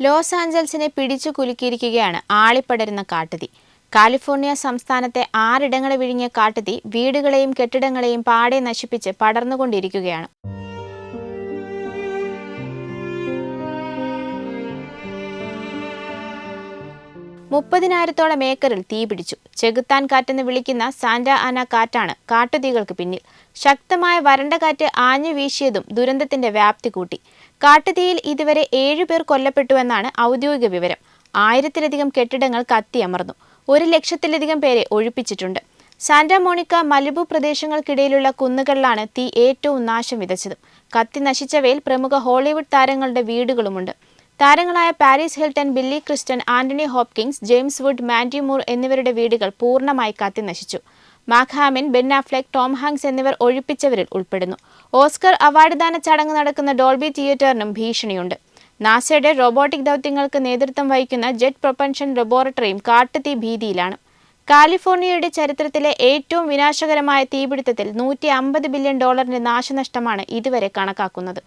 Loss ആഞ്ചൽസിനെ പിടിച്ചു കുലുക്കിയിരിക്കുകയാണ് ആളിപ്പടരുന്ന കാട്ടുതീ. California സംസ്ഥാനത്തെ ആറിടങ്ങളെ വിഴുങ്ങിയ കാട്ടുതീ വീടുകളെയും കെട്ടിടങ്ങളെയും പാടെ നശിപ്പിച്ച് പടർന്നുകൊണ്ടിരിക്കുകയാണ്. മുപ്പതിനായിരത്തോളം ഏക്കറിൽ തീപിടിച്ചു ചെകുത്താൻ കാറ്റെന്ന് വിളിക്കുന്ന സാന്റ ആന കാറ്റാണ് കാട്ടുതീകൾക്ക് പിന്നിൽ. ശക്തമായ വരണ്ട കാറ്റ് ആഞ്ഞു വീശിയതും ദുരന്തത്തിന്റെ വ്യാപ്തി കൂട്ടി. കാട്ടുതീയിൽ ഇതുവരെ ഏഴുപേർ കൊല്ലപ്പെട്ടുവെന്നാണ് ഔദ്യോഗിക വിവരം. ആയിരത്തിലധികം കെട്ടിടങ്ങൾ കത്തിയമർന്നു. ഒരു ലക്ഷത്തിലധികം പേരെ ഒഴിപ്പിച്ചിട്ടുണ്ട്. സാന്റ മോണിക്ക മലിബു പ്രദേശങ്ങൾക്കിടയിലുള്ള കുന്നുകളിലാണ് തീ ഏറ്റവും നാശം വിതച്ചത്. കത്തി നശിച്ചവയിൽ പ്രമുഖ ഹോളിവുഡ് താരങ്ങളുടെ വീടുകളുമുണ്ട്. താരങ്ങളായ Paris Hilton Billy Crystal Anthony Hopkins James Wood Mandy Moore എന്നിവരുടെ വീടുകൾ പൂർണമായി കത്തിനശിച്ചു മാഖാമിൻ ബെൻ ആഫ്ലെക് ടോം ഹാങ്സ് എന്നിവർ ഒഴിപ്പിച്ചവരിൽ ഉൾപ്പെടുന്നു. ഓസ്കർ അവാർഡ് ദാന ചടങ്ങ് നടക്കുന്ന ഡോൾബി തിയേറ്ററിനും ഭീഷണിയുണ്ട്. നാസയുടെ റോബോട്ടിക് ദൗത്യങ്ങൾക്ക് നേതൃത്വം വഹിക്കുന്ന ജെറ്റ് പ്രൊപ്പൻഷൻ ലബോറട്ടറിയും കാട്ടുതീ ഭീതിയിലാണ്. കാലിഫോർണിയയുടെ ചരിത്രത്തിലെ ഏറ്റവും വിനാശകരമായ തീപിടുത്തത്തിൽ നൂറ്റി ബില്യൺ ഡോളറിന്റെ നാശനഷ്ടമാണ് ഇതുവരെ കണക്കാക്കുന്നത്.